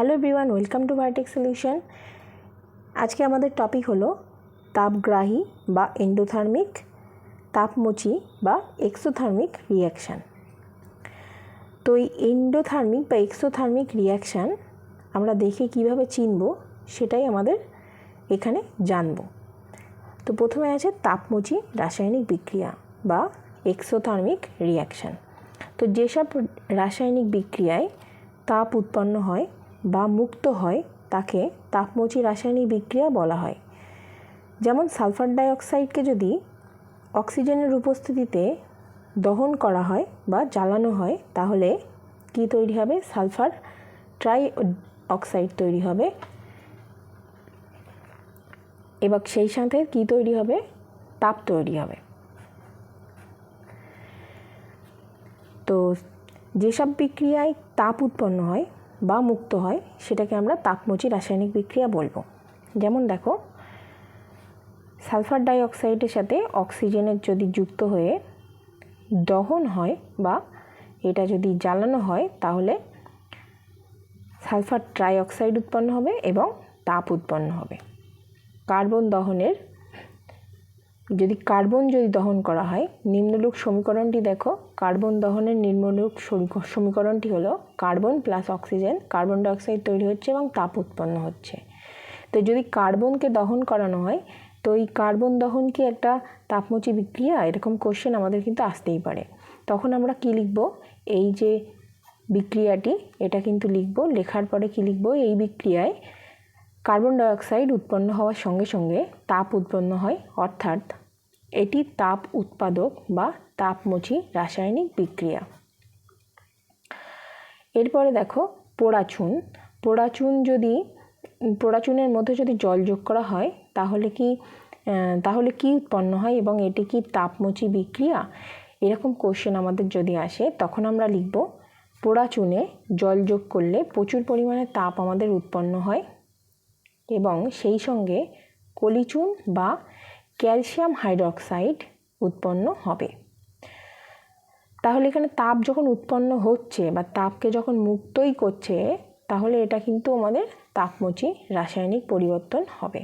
Hello everyone, welcome to biotech solution. আজকে আমাদের topic হলো তাপগ্রাহী বা এন্ডোথার্মিক তাপমোচি বা এক্সোথার্মিক রিয়াকশান তো এই এন্ডোথার্মিক বা এক্সোথার্মিক রিয়াকশান আমরা দেখে কীভাবে চিনব সেটাই আমাদের এখানে জানব। তো প্রথমে আছে তাপমোচি রাসায়নিক বিক্রিয়া বা এক্সোথার্মিক রিয়াকশান তো যেসব রাসায়নিক বিক্রিয়ায় তাপ উৎপন্ন হয় বা মুক্ত হয়, তাকে তাপমোচী রাসায়নিক বিক্রিয়া বলা হয়। যেমন সালফার ডাইঅক্সাইডকে যদি অক্সিজেনের উপস্থিতিতে দহন করা হয় বা জ্বালানো হয়, তাহলে কি তৈরি হবে? সালফার ট্রাই অক্সাইড তৈরি হবে। এবং সেই সাথে কি তৈরি হবে? তাপ তৈরি হবে। তো যেসব বিক্রিয়ায় তাপ উৎপন্ন হয় বা মুক্ত হয়, সেটাকে আমরা তাপমোচী রাসায়নিক বিক্রিয়া বলব। যেমন দেখো, সালফার ডাইঅক্সাইডের সাথে অক্সিজেনের যদি যুক্ত হয়ে দহন হয় বা এটা যদি জ্বালানো হয়, তাহলে সালফার ট্রাইঅক্সাইড উৎপন্ন হবে এবং তাপ উৎপন্ন হবে। কার্বন দহনের যদি কার্বন যদি দহন করা হয় নিম্নরূপ সমীকরণটি দেখো, কার্বন দহনের নিম্নরূপ সমীকরণটি হলো carbon plus oxygen carbon dioxide তৈরি হচ্ছে এবং তাপ উৎপন্ন হচ্ছে। তো যদি কার্বনকে দহন করানো হয়, তো এই কার্বন দহন কি একটা তাপমোচী বিক্রিয়া? এরকম কোশ্চেন আমাদের কিন্তু আসতেই পারে। তখন আমরা কি লিখব? এই যে বিক্রিয়াটি, এটা কিন্তু লিখব, লেখার পরে কি লিখব? এই বিক্রিয়ায় কার্বন ডাইঅক্সাইড উৎপন্ন হওয়ার সঙ্গে সঙ্গে তাপ উৎপন্ন হয়, অর্থাৎ এটি তাপ উৎপাদক বা তাপমোচী রাসায়নিক বিক্রিয়া। এরপরে দেখো পোড়াচুন। পোড়াচুন যদি, পোড়াচুনের মধ্যে যদি জল যোগ করা হয়, তাহলে কি তাহলে কি উৎপন্ন হয় এবং এটি কি তাপমোচী বিক্রিয়া? এরকম কোশ্চেন আমাদের যদি আসে, তখন আমরা লিখব, পোড়াচুনে জল যোগ করলে প্রচুর পরিমাণে তাপ আমাদের উৎপন্ন হয় এবং সেই সঙ্গে কলিচুন বা ক্যালসিয়াম হাইড্রক্সাইড উৎপন্ন হবে। তাহলে এখানে তাপ যখন উৎপন্ন হচ্ছে বা তাপকে যখন মুক্তই করছে, তাহলে এটা কিন্তু আমাদের তাপমোচী রাসায়নিক পরিবর্তন হবে।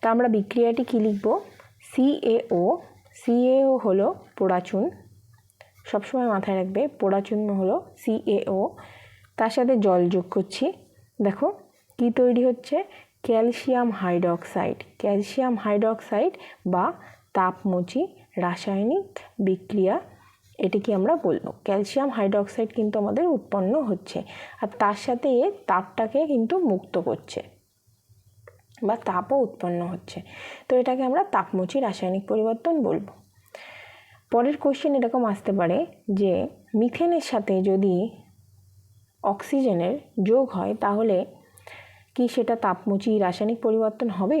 তা আমরা বিক্রিয়াটি কী লিখব? সিএও সিএও হলো পোড়াচুন। সবসময় মাথায় রাখবে, পোড়াচুন হলো সিএও তার সাথে জল যোগ করছি। দেখো, কি তৈরি হচ্ছে? Calcium hydroxide. ক্যালসিয়াম হাইড্রক্সাইড বা তাপমুচি রাসায়নিক বিক্রিয়া, এটিকে আমরা বলব। ক্যালসিয়াম হাইড্রক্সাইড কিন্তু আমাদের উৎপন্ন হচ্ছে আর তার সাথে এ তাপটাকে কিন্তু মুক্ত করছে বা তাপও উৎপন্ন হচ্ছে। তো এটাকে আমরা তাপমুচি রাসায়নিক পরিবর্তন বলব। পরের কোশ্চেন এরকম আসতে পারে যে মিথেনের সাথে যদি অক্সিজেনের যোগ হয়, তাহলে কি সেটা তাপমোচী রাসায়নিক পরিবর্তন হবে?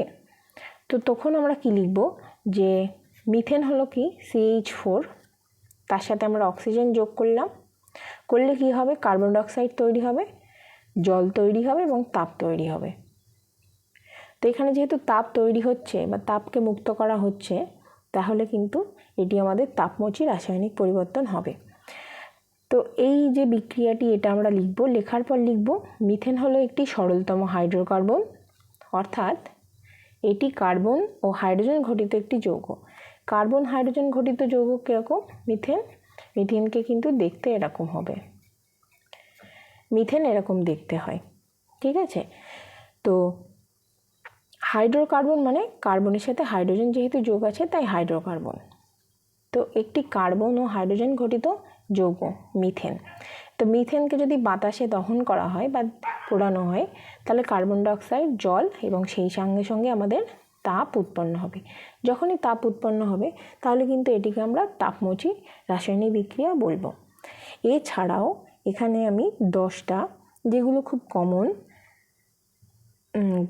তো তখন আমরা কি লিখব? যে মিথেন হলো কি? সিএইচ ফোর তার সাথে আমরা অক্সিজেন যোগ করলাম। করলে কি হবে? কার্বন ডাইঅক্সাইড তৈরি হবে, জল তৈরি হবে এবং তাপ তৈরি হবে। তো এখানে যেহেতু তাপ তৈরি হচ্ছে বা তাপকে মুক্ত করা হচ্ছে, তাহলে কিন্তু এটি আমাদের তাপমোচী রাসায়নিক পরিবর্তন হবে। তো এই যে বিক্রিয়াটি এটা আমরা লিখব। লেখার পর লিখব, মিথেন হলো একটি সরলতম হাইড্রোকার্বন, অর্থাৎ এটি কার্বন ও হাইড্রোজেন ঘটিত একটি যৌগ। কার্বন হাইড্রোজেন ঘটিত যৌগ কীরকম? মিথেন। মিথেনকে কিন্তু দেখতে এরকম হবে। মিথেন এরকম দেখতে হয়। ঠিক আছে? তো হাইড্রোকার্বন মানে কার্বনের সাথে হাইড্রোজেন যেহেতু যোগ আছে, তাই হাইড্রোকার্বন। তো একটি কার্বন ও হাইড্রোজেন ঘটিত যৌগ, মিথেন। তো মিথেনকে যদি বাতাসে দহন করা হয় বা পোড়ানো হয়, তাহলে কার্বন ডাইঅক্সাইড, জল এবং সেই সঙ্গে সঙ্গে আমাদের তাপ উৎপন্ন হবে। যখনই তাপ উৎপন্ন হবে, তাহলে কিন্তু এটিকে আমরা তাপমোচী রাসায়নিক বিক্রিয়া বলব। এছাড়াও এখানে আমি দশটা, যেগুলো খুব কমন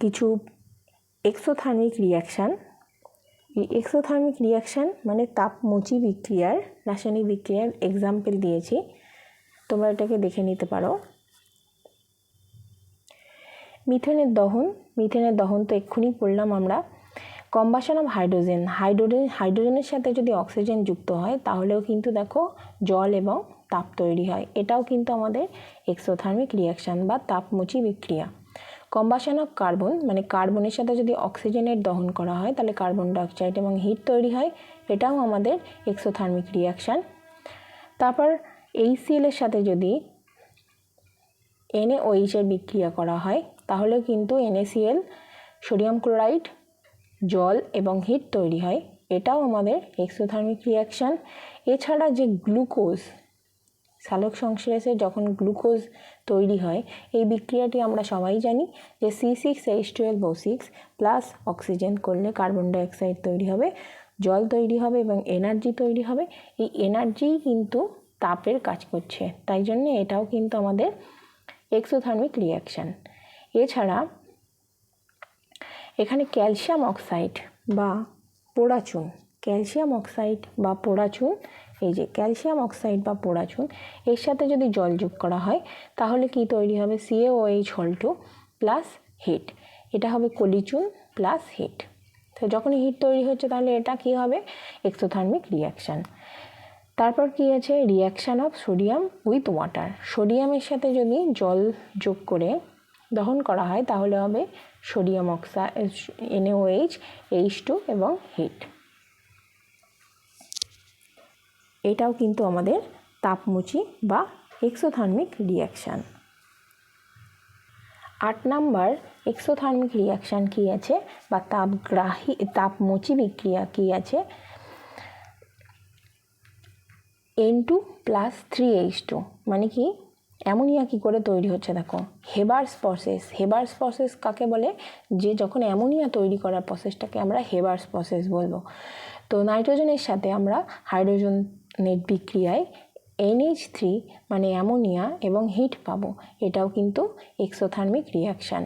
কিছু এক্সোথার্মিক রিয়াকশান এক্সোথার্মিক রিয়াকশান মানে তাপমোচী বিক্রিয়ার, রাসায়নিক বিক্রিয়ার এক্সাম্পল দিয়েছি। তোমরা এটাকে দেখে নিতে পারো। মিথেনের দহন মিথেনের দহন তো এক্ষুনি পড়লাম আমরা। কম্বাসন অফ হাইড্রোজেন হাইড্রোজেন হাইড্রোজেনের সাথে যদি অক্সিজেন যুক্ত হয়, তাহলেও কিন্তু দেখো জল এবং তাপ তৈরি হয়। এটাও কিন্তু আমাদের এক্সোথার্মিক রিয়াকশান বা তাপমুচি বিক্রিয়া। কম্বাসন অফ কার্বন মানে কার্বনের সাথে যদি অক্সিজেনের দহন করা হয়, তাহলে কার্বন ডাইঅক্সাইড এবং হিট তৈরি হয়, এটাও আমাদের এক্সোথার্মিক রিয়াকশান তারপর এইচসিএল এর সাথে যদি এর বিক্রিয়া করা হয় তাহলে কিন্তু NaCl সোডিয়াম ক্লোরাইড জল এবং হিট তৈরি হয়, এটাও আমাদের এক্সোথার্মিক রিয়াকশান এছাড়া যে গ্লুকোজ সালোক সংশ্লেষে যখন গ্লুকোজ তৈরি হয়, এই বিক্রিয়াটি আমরা সবাই জানি যে C six H twelve O six plus oxygen করলে কার্বন ডাইঅক্সাইড তৈরি হবে, জল তৈরি হবে এবং এনার্জি তৈরি হবে। এই এনার্জি কিন্তু তাপের কাজ করছে। তাই জন্য এটাও কিন্তু আমাদের এক্সোথার্মিক রিয়াকশান এছাড়া এখানে ক্যালসিয়াম অক্সাইড বা পোড়াচুন ক্যালসিয়াম অক্সাইড বা পোড়াচুন এই যে ক্যালসিয়াম অক্সাইড বা পোড়াচুন এর সাথে যদি জল যোগ করা হয়, তাহলে কি তৈরি হবে? সিএওএইচ হল টু প্লাস হিট এটা হবে কলিচুন প্লাস হিট তো যখন হিট তৈরি হচ্ছে, তাহলে এটা কি হবে? এক্সোথার্মিক রিয়াকশান তারপর কি আছে? Reaction of sodium with water সোডিয়ামের সাথে যদি জল যোগ করে দহন করা হয়, তাহলে হবে sodium oxide NOH H two এবং হিট এটাও কিন্তু আমাদের তাপমুচি বা এক্সোথার্মিক রিয়াকশান আট নাম্বার এক্সোথার্মিক রিয়াকশান কী আছে বা তাপগ্রাহী, তাপমুচি বিক্রিয়া কী আছে? N two plus three H two মানে কি? অ্যামোনিয়া কী করে তৈরি হচ্ছে দেখো? হেবার্স প্রসেস হেবার্স প্রসেস কাকে বলে? যে যখন অ্যামোনিয়া তৈরি করার প্রসেসটাকে আমরা হেবার্স প্রসেস বলব। তো নাইট্রোজেনের সাথে আমরা হাইড্রোজেনের বিক্রিয়ায় এনএইচ থ্রি মানে অ্যামোনিয়া এবং হিট পাবো। এটাও কিন্তু এক্সোথার্মিক রিয়াকশান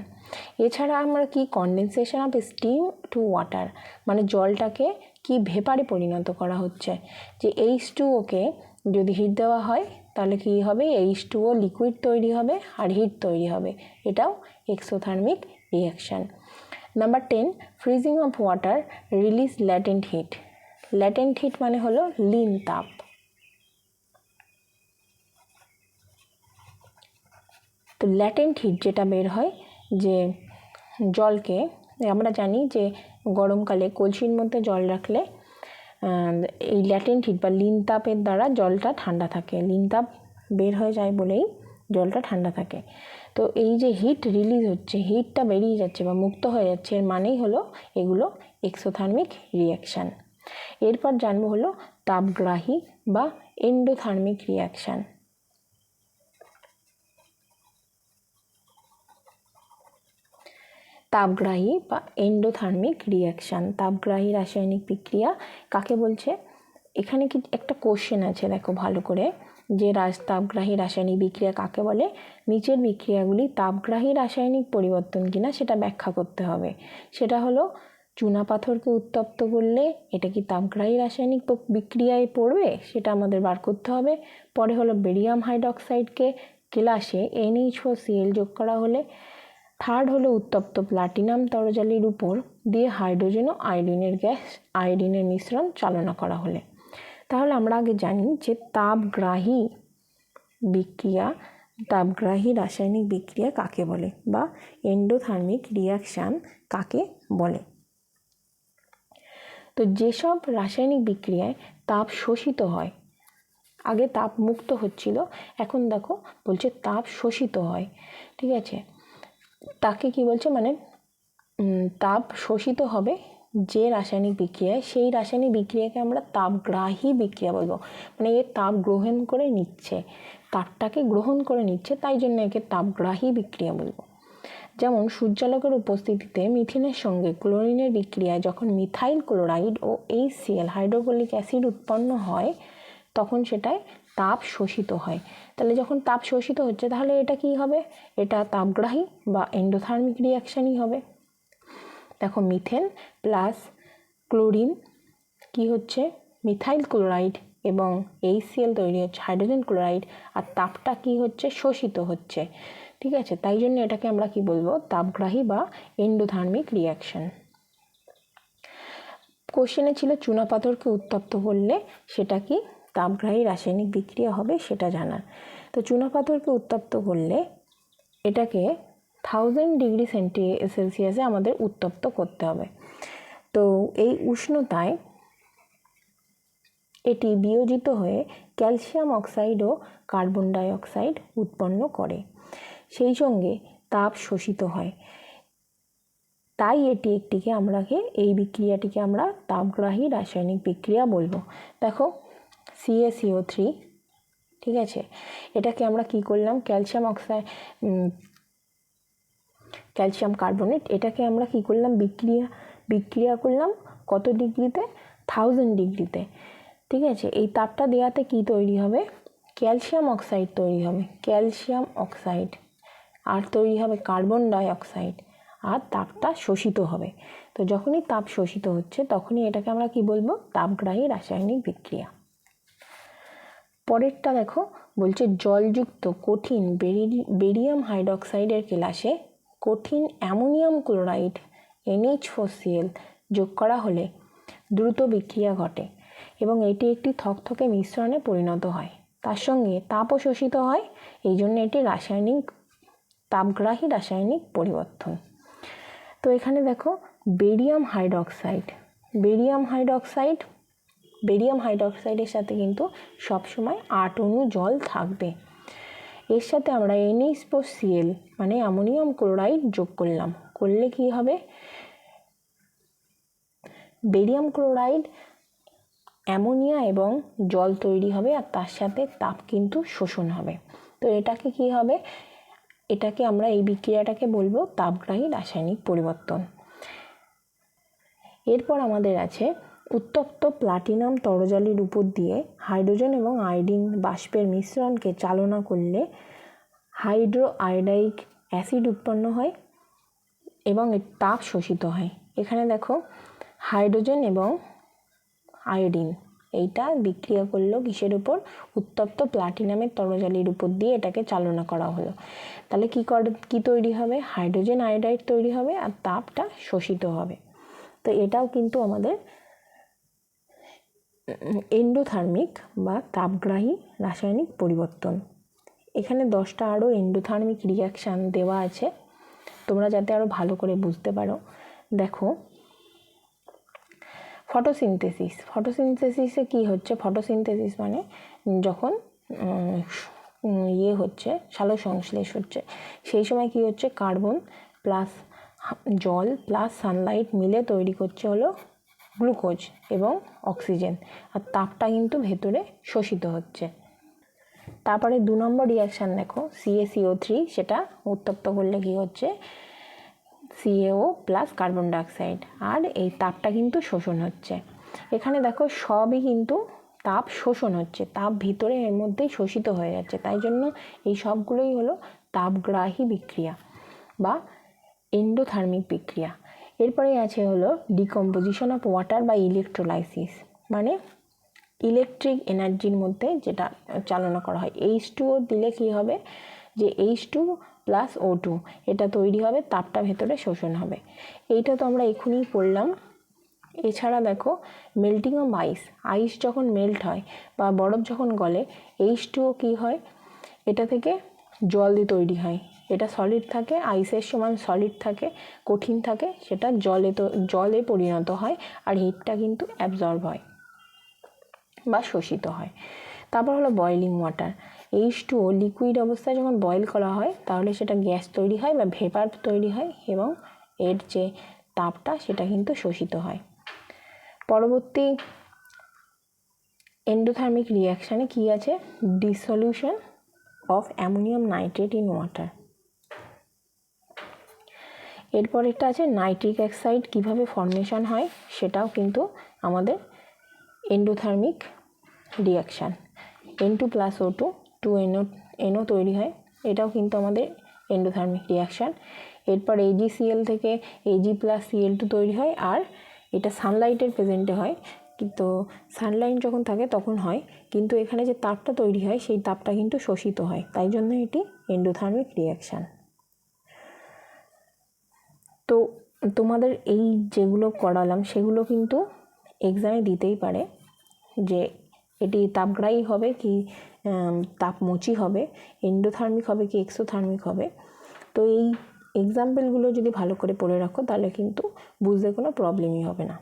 এছাড়া আমরা কি condensation of steam to water মানে জলটাকে কি ভেপারে পরিণত করা হচ্ছে? যে এইচ টু ওকে যদি হিট দেওয়া হয়, তাহলে কি হবে? এইচ টু ও লিকুইড তৈরি হবে আর হিট তৈরি হবে। এটাও exothermic reaction number ten freezing of water release latent heat latent heat মানে হলো লিন তাপ। তো ল্যাটেন্ট হিট যেটা বের হয় যে জলকে, আমরা জানি যে গরমকালে কলসির মধ্যে জল রাখলে এই ল্যাটেন্ট হিট বা লিন তাপের দ্বারা জলটা ঠান্ডা থাকে। লিন তাপ বের হয়ে যায় বলেই জলটা ঠান্ডা থাকে। তো এই যে হিট রিলিজ হচ্ছে হিটটা বেরিয়ে যাচ্ছে বা মুক্ত হয়ে যাচ্ছে, এর মানেই হলো এগুলো এক্সোথার্মিক রিয়াকশান এরপর জানব হলো তাপগ্রাহী বা এন্ডোথার্মিক রিয়াকশান তাপগ্রাহী বা এন্ডোথার্মিক রিয়াকশান তাপগ্রাহী রাসায়নিক বিক্রিয়া কাকে বলছে? এখানে কি একটা কোশ্চেন আছে, দেখো ভালো করে, যে রাজ তাপগ্রাহী রাসায়নিক বিক্রিয়া কাকে বলে? নিচের বিক্রিয়াগুলি তাপগ্রাহী রাসায়নিক পরিবর্তন কিনা সেটা ব্যাখ্যা করতে হবে। সেটা হলো, চুনা পাথরকে উত্তপ্ত করলে এটা কি তাপগ্রাহী রাসায়নিক বিক্রিয়ায় পড়বে? সেটা আমাদের বার করতে হবে। পরে হলো বেরিয়াম হাইড্রক্সাইডকে ক্লাসে এনএইচও সিএল যোগ করা হলে থার্ড হলো উত্তপ্ত প্লাটিনাম তরজালির উপর দিয়ে হাইড্রোজেন ও আয়োডিনের গ্যাস আয়োডিনের মিশ্রণ চালনা করা হলে। তাহলে আমরা আগে জানি যে তাপগ্রাহী বিক্রিয়া, তাপগ্রাহী রাসায়নিক বিক্রিয়া কাকে বলে বা এন্ডোথার্মিক রিয়াকশান কাকে বলে? তো যেসব রাসায়নিক বিক্রিয়ায় তাপ শোষিত হয়, আগে তাপ মুক্ত হচ্ছিল, এখন দেখো বলছে তাপ শোষিত হয়, ঠিক আছে? তাকে কি বলছে মানে তাপ শোষিত হবে যে রাসায়নিক বিক্রিয়ায়, সেই রাসায়নিক বিক্রিয়াকে আমরা তাপগ্রাহী বিক্রিয়া বলব। মানে এ তাপ গ্রহণ করে নিচ্ছে, তাপটাকে গ্রহণ করে নিচ্ছে, তাই জন্য একে তাপগ্রাহী বিক্রিয়া বলব। যেমন সূর্যালোকের উপস্থিতিতে মিথিনের সঙ্গে ক্লোরিনের বিক্রিয়ায় যখন মিথাইল ক্লোরাইড ও এইচসিএল হাইড্রোক্লোরিক অ্যাসিড উৎপন্ন হয়, তখন সেটায় তাপ শোষিত হয়। তাহলে যখন তাপ শোষিত হচ্ছে, তাহলে এটা কি হবে? এটা তাপগ্রাহী বা এন্ডোথার্মিক রিয়াকশানই হবে। দেখো মিথেন প্লাস ক্লোরিন কি হচ্ছে? মিথাইল ক্লোরাইড এবং এইচসিএল তৈরি হচ্ছে হাইড্রোজেন ক্লোরাইড আর তাপটা কি হচ্ছে? শোষিত হচ্ছে। ঠিক আছে? তাই জন্য এটাকে আমরা কি বলব? তাপগ্রাহী বা এন্ডোথার্মিক রিয়াকশন কোশ্চেনে ছিল চুনাপাথরকে উত্তপ্ত করলে সেটা কি? তাপগ্রাহী রাসায়নিক বিক্রিয়া হবে সেটা জানার। তো চুনাপাথরকে উত্তপ্ত করলে এটাকে থাউজেন্ড ডিগ্রি সেন্টি সেলসিয়াসে আমাদের উত্তপ্ত করতে হবে। তো এই উষ্ণতায় এটি বিয়োজিত হয়ে ক্যালসিয়াম অক্সাইড ও কার্বন ডাই অক্সাইড উৎপন্ন করে। সেই সঙ্গে তাপ শোষিত হয়। তাই এটি একটিকে আমরাকে, এই বিক্রিয়াটিকে আমরা তাপগ্রাহী রাসায়নিক বিক্রিয়া বলব। দেখো সিএসিও থ্রি ঠিক আছে? এটাকে আমরা কি করলাম? ক্যালসিয়াম অক্সাইড ক্যালসিয়াম কার্বনেট এটাকে আমরা কি করলাম? বিক্রিয়া বিক্রিয়া করলাম কত ডিগ্রিতে? থাউজেন্ড ডিগ্রিতে। ঠিক আছে? এই তাপটা দেওয়াতে কি তৈরি হবে? ক্যালসিয়াম অক্সাইড তৈরি হবে। ক্যালসিয়াম অক্সাইড আর তৈরি হবে কার্বন ডাই অক্সাইড আর তাপটা শোষিত হবে। তো যখনই তাপ শোষিত হচ্ছে, তখনই এটাকে আমরা কি বলব? তাপগ্রাহী রাসায়নিক বিক্রিয়া। পরেরটা দেখো, বলছে জলযুক্ত কঠিন বেরিয়াম হাইড্রক্সাইডের কেলাসে কঠিন ammonium chloride, NH four Cl যোগ করা হলে দ্রুত বিক্রিয়া ঘটে এবং এটি একটি থকথকে মিশ্রণে পরিণত হয়। তার সঙ্গে তাপও শোষিত হয়, এই জন্য এটি রাসায়নিক, তাপগ্রাহী রাসায়নিক পরিবর্তন। তো এখানে দেখো, barium hydroxide barium hydroxide barium হাইড্রক্সাইডের সাথে কিন্তু সবসময় আট অণু জল থাকবে। এর সাথে আমরা এনএইচ সিএল মানে অ্যামোনিয়াম ক্লোরাইড যোগ করলাম। করলে কি হবে? বেরিয়াম ক্লোরাইড অ্যামোনিয়া এবং জল তৈরি হবে আর তার সাথে তাপ কিন্তু শোষণ হবে। তো এটাকে কি হবে? এটাকে আমরা এই বিক্রিয়াটাকে বলব তাপগ্রাহী রাসায়নিক পরিবর্তন। এরপর আমাদের আছে উত্তপ্ত প্লাটিনাম তরজালির উপর দিয়ে হাইড্রোজেন এবং আয়োডিন বাষ্পের মিশ্রণকে চালনা করলে হাইড্রো আয়োডাইক অ্যাসিড উৎপন্ন হয় এবং এর তাপ শোষিত হয়। এখানে দেখো, হাইড্রোজেন এবং আয়োডিন, এইটা বিক্রিয়া করল কিসের উপর? উত্তপ্ত প্লাটিনামের তরজালির উপর দিয়ে এটাকে চালনা করা হলো। তাহলে কী করে, কী তৈরি হবে? হাইড্রোজেন আয়োডাইড তৈরি হবে আর তাপটা শোষিত হবে। তো এটাও কিন্তু আমাদের এন্ডোথার্মিক বা তাপগ্রাহী রাসায়নিক পরিবর্তন। এখানে দশটা আরও এন্ডোথার্মিক রিয়াকশান দেওয়া আছে। তোমরা যাতে আরও ভালো করে বুঝতে পারো। দেখো ফটোসিনথেসিস ফটোসিনথেসিসে কী হচ্ছে? ফটোসিনথেসিস মানে যখন ইয়ে হচ্ছে, সালো সংশ্লেষ হচ্ছে, সেই সময় কী হচ্ছে? কার্বন প্লাস জল প্লাস সানলাইট মিলে তৈরি করছে হলো গ্লুকোজ এবং অক্সিজেন। আর তাপটা কিন্তু ভেতরে শোষিত হচ্ছে। তারপরে দু নম্বর রিয়াকশান দেখো C A C O three সেটা উত্তপ্ত করলে কী হচ্ছে? সিএও প্লাস কার্বন ডাইঅক্সাইড আর এই তাপটা কিন্তু শোষণ হচ্ছে। এখানে দেখো, সবই কিন্তু তাপ শোষণ হচ্ছে। তাপ ভিতরে এর মধ্যেই শোষিত হয়ে যাচ্ছে। তাই জন্য এই সবগুলোই হলো তাপগ্রাহী বিক্রিয়া বা এন্ডোথার্মিক বিক্রিয়া। এরপরে আছে হলো ডিকম্পোজিশন অফ ওয়াটার বা ইলেকট্রোলাইসিস মানে ইলেকট্রিক এনার্জির মধ্যে যেটা চালনা করা হয়। এইচ টুও দিলে কী হবে? যে H two plus O two এটা তৈরি হবে, তাপটা ভেতরে শোষণ হবে। এইটা তো আমরা এখনই পড়লাম এছাড়া দেখো মেল্টিং অফ আইস আইস যখন মেল্ট হয় বা বরফ যখন গলে এইচ টুও কী হয়? এটা থেকে জল দিয়ে তৈরি হয়। এটা সলিড থাকে আইসের সমান সলিড থাকে, কঠিন থাকে, সেটা জলে তো, জলে পরিণত হয় আর হিটটা কিন্তু অ্যাবজর্ব হয় বা শোষিত হয়। তারপর হলো boiling water H two O liquid অবস্থায় যখন বয়েল করা হয়, তাহলে সেটা গ্যাস তৈরি হয় বা ভেপার তৈরি হয় এবং এর যে তাপটা সেটা কিন্তু শোষিত হয়। পরবর্তী এন্ডোথার্মিক রিয়াকশানে কী আছে? Dissolution of ammonium nitrate in water এরপরেরটা আছে নাইট্রিক অক্সাইড কীভাবে ফর্মেশন হয়, সেটাও কিন্তু আমাদের endothermic reaction N two plus O two two NO NO তৈরি হয়, এটাও কিন্তু আমাদের এন্ডোথার্মিক রিয়াকশান এরপর এজিসিএল থেকে A G plus C L two তৈরি হয়, আর এটা সানলাইটের প্রেজেন্টে হয়। কিন্তু সানলাইট যখন থাকে তখন হয়, কিন্তু এখানে যে তাপটা তৈরি হয়, সেই তাপটা কিন্তু শোষিত হয়, তাই জন্য এটি এন্ডোথার্মিক রিয়াকশান তো তোমাদের এই যেগুলো করালাম, সেগুলো কিন্তু এক্সামে দিতেই পারে যে এটি তাপগ্রাহী হবে কি তাপমোচী হবে এন্ডোথার্মিক হবে কি এক্সোথার্মিক হবে। তো এই এক্সাম্পলগুলো যদি ভালো করে পড়ে রাখো, তাহলে কিন্তু বুঝতে কোনো প্রবলেমই হবে না।